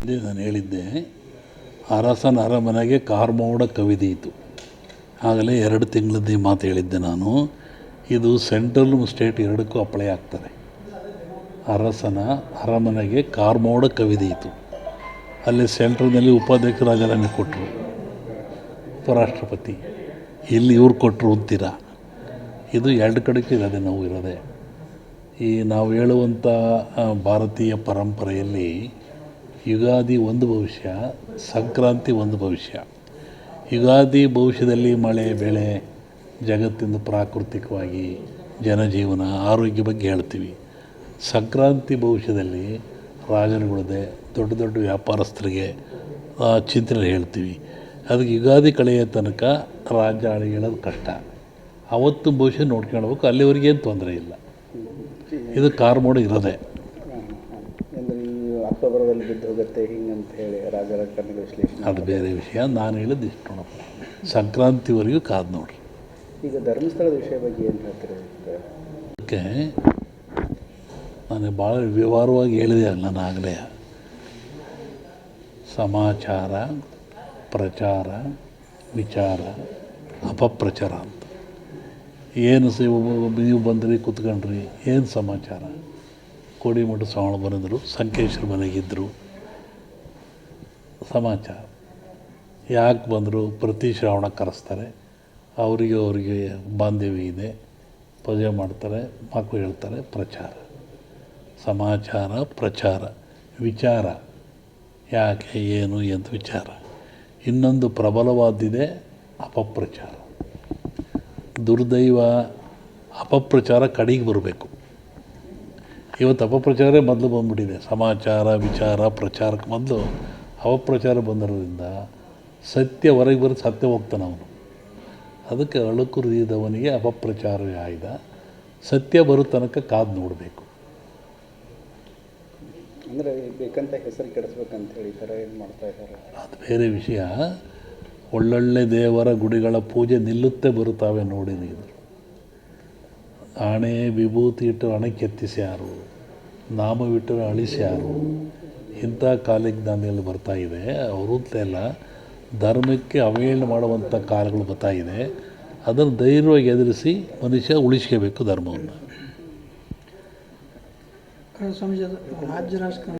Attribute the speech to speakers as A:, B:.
A: ಹಿಂದೆ ನಾನು ಹೇಳಿದ್ದೆ, ಅರಸನ ಅರಮನೆಗೆ ಕಾರ್ಮೋಡ ಕವಿದೀತು ಆಗಲೇ ಎರಡು ತಿಂಗಳದ್ದು ಮಾತು ಹೇಳಿದ್ದೆ ನಾನು. ಇದು ಸೆಂಟ್ರಲ್ ಸ್ಟೇಟ್ ಎರಡಕ್ಕೂ ಅಪ್ಲೈ ಆಗ್ತದೆ. ಅರಸನ ಅರಮನೆಗೆ ಕಾರ್ಮೋಡ ಕವಿದೀತು ಅಲ್ಲಿ ಸೆಂಟ್ರಲ್ನಲ್ಲಿ ಉಪಾಧ್ಯಕ್ಷ ರಾಜರಾಣಿ ಕೊಟ್ಟರು ಉಪರಾಷ್ಟ್ರಪತಿ. ಇಲ್ಲಿ ಇವ್ರು ಕೊಟ್ಟರು ಅಂತೀರ? ಇದು ಎರಡು ಕಡೆಗೂ ಇರೋದೆ ನಾವು ಇರೋದೆ. ಈ ನಾವು ಹೇಳುವಂಥ ಭಾರತೀಯ ಪರಂಪರೆಯಲ್ಲಿ ಯುಗಾದಿ ಒಂದು ಭವಿಷ್ಯ, ಸಂಕ್ರಾಂತಿ ಒಂದು ಭವಿಷ್ಯ. ಯುಗಾದಿ ಭವಿಷ್ಯದಲ್ಲಿ ಮಳೆ, ಬೆಳೆ, ಜಗತ್ತಿಂದ ಪ್ರಾಕೃತಿಕವಾಗಿ ಜನಜೀವನ ಆರೋಗ್ಯ ಬಗ್ಗೆ ಹೇಳ್ತೀವಿ. ಸಂಕ್ರಾಂತಿ ಭವಿಷ್ಯದಲ್ಲಿ ರಾಜರುಗಳದೆ ದೊಡ್ಡ ದೊಡ್ಡ ವ್ಯಾಪಾರಸ್ಥರಿಗೆ ಚಿಂತನೆ ಹೇಳ್ತೀವಿ. ಅದಕ್ಕೆ ಯುಗಾದಿ ಕಳೆಯ ತನಕ ರಾಜ್ಯ ಹೇಳೋದು ಕಷ್ಟ. ಅವತ್ತು ಭವಿಷ್ಯ ನೋಡ್ಕೊಳ್ಬೇಕು ಅಲ್ಲಿವರೆಗೇನು ತೊಂದರೆ ಇಲ್ಲ. ಇದು ಕಾರ್ಮೋಡ ಇರೋದೆ.
B: ಅಕ್ಟೋಬರ್ದಲ್ಲಿ ಬಿದ್ದು ಹೋಗುತ್ತೆ ಹಿಂಗಂತ ಹೇಳಿ ರಾಜರ ಕಣ್ಣಿಗೆ ವಿಶ್ಲೇಷಣೆ
A: ಅದು ಬೇರೆ ವಿಷಯ. ನಾನು ಹೇಳಿದ್ದು ಇಷ್ಟು ನೋಡಪ್ಪ ಸಂಕ್ರಾಂತಿವರೆಗೂ ಕಾದು ನೋಡ್ರಿ.
B: ಈಗ ಧರ್ಮಸ್ಥಳದ ವಿಷಯ ಬಗ್ಗೆ ಏನು ಹೇಳ್ತೀರಿ?
A: ಅದಕ್ಕೆ ನಾನು ಭಾಳ ವಿವರವಾಗಿ ಹೇಳಿದೆ ನಾನು ಆಗಲೇ. ಸಮಾಚಾರ ಪ್ರಚಾರ ವಿಚಾರ ಅಪಪ್ರಚಾರ ಅಂತ. ಏನು ಸಿ ನೀವು ಬಂದ್ರಿ ಕೂತ್ಕೊಂಡ್ರಿ ಏನು ಸಮಾಚಾರ? ಕೋಡಿಮಠ ಸ್ವಾಮಿ ಬಂದರು ಸಂಕೇಶ್ವರ ಮನೆಗಿದ್ದರು ಸಮಾಚಾರ. ಯಾಕೆ ಬಂದರು, ಪ್ರತಿ ಶ್ರಾವಣ ಕರೆಸ್ತಾರೆ. ಅವರಿಗೆ ಅವರಿಗೆ ಬಾಂಧವ್ಯ ಇದೆ. ಪೂಜೆ ಮಾಡ್ತಾರೆ ಮಕ್ಕಳು ಹೇಳ್ತಾರೆ, ಪ್ರಚಾರ. ಸಮಾಚಾರ, ಪ್ರಚಾರ. ವಿಚಾರ. ಯಾಕೆ, ಏನು ಅಂತ ವಿಚಾರ. ಇನ್ನೊಂದು ಪ್ರಬಲವಾದಿದೆ, ಅಪಪ್ರಚಾರ. ದುರ್ದೈವ ಅಪಪ್ರಚಾರ ಕಡೆಗೆ ಬರಬೇಕು. ಇವತ್ತು ಅಪಪ್ರಚಾರೇ ಮೊದಲು ಬಂದ್ಬಿಟ್ಟಿದೆ. ಸಮಾಚಾರ ವಿಚಾರ ಪ್ರಚಾರಕ್ಕೆ ಮೊದಲು ಅಪಪ್ರಚಾರ ಬಂದಿರೋದ್ರಿಂದ ಸತ್ಯ ಹೊರಗೆ ಬರೋದು ಸತ್ಯ ಹೋಗ್ತಾನೆ ಅವನು. ಅದಕ್ಕೆ ಅಳುಕು ಹೃದಯದವನಿಗೆ ಅಪಪ್ರಚಾರವೇ ಆಯ್ದ. ಸತ್ಯ ಬರೋ ತನಕ ಕಾದು ನೋಡಬೇಕು.
B: ಅಂದರೆ ಬೇಕಂತ ಹೆಸರು ಕೆಡಿಸ್ಬೇಕಂತ ಹೇಳಿ ಥರ ಏನು ಮಾಡ್ತಾ ಇದ್ದಾರೆ?
A: ಅದು ಬೇರೆ ವಿಷಯ. ಒಳ್ಳೊಳ್ಳೆ ದೇವರ ಗುಡಿಗಳ ಪೂಜೆ ನಿಲ್ಲುತ್ತೆ ಬರುತ್ತವೆ ನೋಡಿ ಇದ್ರು ಹಣೆ ವಿಭೂತಿ ಇಟ್ಟು ಹಣೆ ಕೆತ್ತಿಸ್ಯಾರು ನಾಮವಿಟ್ಟರೆ ಅಳಿಸ್ಯಾರು ಇಂಥ ಕಾಲಿಗೆ ದಾನಿಯಲ್ಲಿ ಬರ್ತಾ ಇದೆ. ಎಲ್ಲ ಧರ್ಮಕ್ಕೆ ಅವಹೇಳನ ಮಾಡುವಂಥ ಕಾಲಗಳು ಬರ್ತಾ ಇದೆ. ಅದನ್ನು ಧೈರ್ಯವಾಗಿ ಎದುರಿಸಿ ಮನುಷ್ಯ ಉಳಿಸ್ಕೋಬೇಕು ಧರ್ಮವನ್ನು.
C: ರಾಜ್ಯ ರಾಜಕಾರಣ